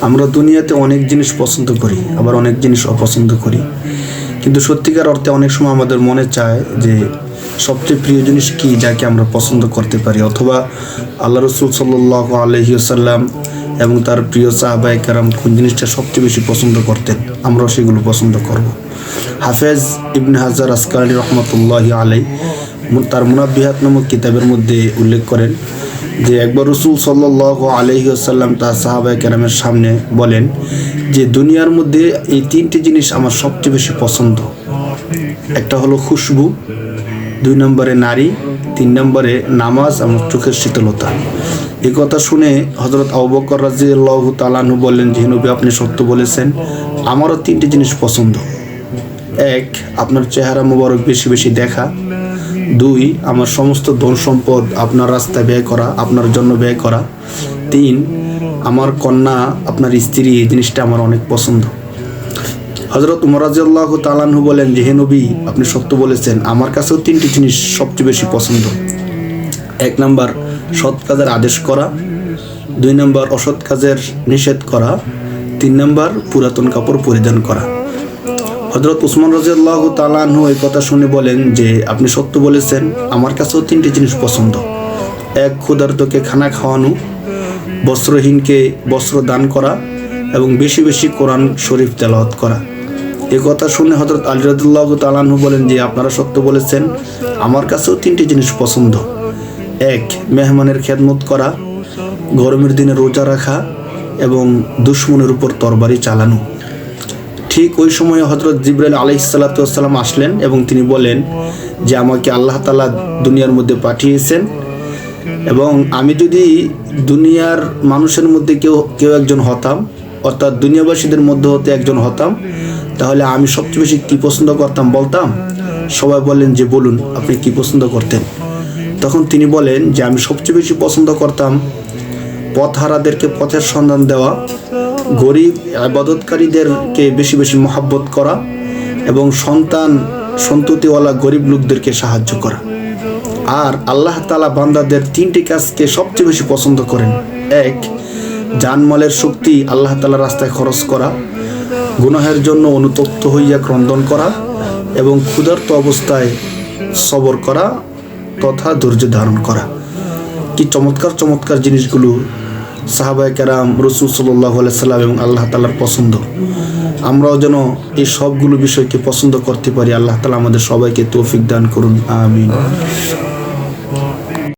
আমরা দুনিয়াতে অনেক জিনিস পছন্দ করি, আবার অনেক জিনিস অপছন্দ করি। কিন্তু সত্যিকার অর্থে অনেক সময় আমাদের মনে চায় যে সবচেয়ে প্রিয় জিনিস কি যাকে আমরা পছন্দ করতে পারি? অথবা আল্লাহ রসুল সাল্লাহ আলহিউসাল্লাম এবং তার প্রিয় সাহাবাই কারাম কোন জিনিসটা সবচেয়ে বেশি পছন্দ করতেন? আমরাও সেগুলো পছন্দ করব। হাফেজ ইবনে হাজার আসকালী রহমতুল্লাহ আলাই তার মুনাবিহাত নামক কিতাবের মধ্যে উল্লেখ করেন যে একবার রসুল সাল্লাহ আলহিউসাল্লাম তার সাহাবাই কেরামের সামনে বলেন যে, দুনিয়ার মধ্যে এই তিনটি জিনিস আমার সবচেয়ে বেশি পছন্দ। একটা হলো খুশবু, দুই নম্বরে নারী, তিন নম্বরে নামাজ এবং চোখের শীতলতা। এই কথা শুনে হজরত আবকর রাজি আল্লাহ তালানু বললেন, যে নবী, আপনি সত্য বলেছেন, আমারও তিনটি জিনিস পছন্দ। এক, আপনার চেহারা মোবারক বেশি বেশি দেখা। দুই, আমার সমস্ত ধন সম্পদ আপনার রাস্তায় ব্যয় করা, আপনার জন্য ব্যয় করা। তিন, আমার কন্যা, আপনার স্ত্রী, এই জিনিসটা আমার অনেক পছন্দ। হজরত উমরাজ্লাহ তালানহু বলেন, যে আপনি সত্য বলেছেন, আমার কাছেও তিনটি জিনিস সবচেয়ে বেশি পছন্দ। এক নাম্বার, সৎ কাজের আদেশ করা। দুই নম্বর, অসৎ কাজের নিষেধ করা। তিন নাম্বার, পুরাতন কাপড় পরিধান করা। হজরত উসমান রাজিয়াল্লাহ তালানহু এই কথা শুনে বলেন যে, আপনি সত্য বলেছেন, আমার কাছেও তিনটি জিনিস পছন্দ। এক, ক্ষুধার্তকে খানা খাওয়ানো, বস্ত্রহীনকে বস্ত্র দান করা এবং বেশি বেশি কোরআন শরীফ তেলাওয়াত করা। এ কথা শুনে হজরত আলী রাদুল্লাহ তালানহু বলেন যে, আপনারা সত্য বলেছেন, আমার কাছেও তিনটি জিনিস পছন্দ। এক, মেহমানের খেদমত করা, গরমের দিনে রোজা রাখা এবং দুশ্মনের উপর তরবারি চালানো। ঠিক ওই সময় হজরত জিব্রাইল আলাইসাল্লাতাম আসলেন এবং তিনি বলেন যে, আমাকে আল্লাহ তালা দুনিয়ার মধ্যে পাঠিয়েছেন এবং আমি যদি দুনিয়ার মানুষের মধ্যে কেউ কেউ একজন হতাম, অর্থাৎ দুনিয়াবাসীদের মধ্যে হতে একজন হতাম, তাহলে আমি সবচেয়ে বেশি কী পছন্দ করতাম বলতাম? সবাই বলেন যে, বলুন, আপনি কি পছন্দ করতেন? তখন তিনি বলেন যে, আমি সবচেয়ে বেশি পছন্দ করতাম পথহারাদেরকে পথের সন্ধান দেওয়া, গরিব আবাদতকারীদেরকে বেশি বেশি মহাব্বত করা এবং সন্তান সন্ততিওয়ালা গরিব লোকদেরকে সাহায্য করা। আর আল্লাহ তালা বান্দাদের তিনটি কাজকে সবচেয়ে বেশি পছন্দ করেন। এক, জানমালের শক্তি আল্লাহ তালা রাস্তায় খরচ করা, গুনাহের জন্য অনুতপ্ত হইয়া ক্রন্দন করা এবং ক্ষুধার্ত অবস্থায় সবর করা তথা ধৈর্য ধারণ করা। কি চমৎকার চমৎকার জিনিসগুলো সাহাবায় কেরাম, রসুল সাল্লাহ সাল্লাম এবং আল্লাহ তালার পছন্দ। আমরাও যেন এই সবগুলো বিষয়কে পছন্দ করতে পারি, আল্লাহ তালা আমাদের সবাইকে তৌফিক দান করুন, আমিন।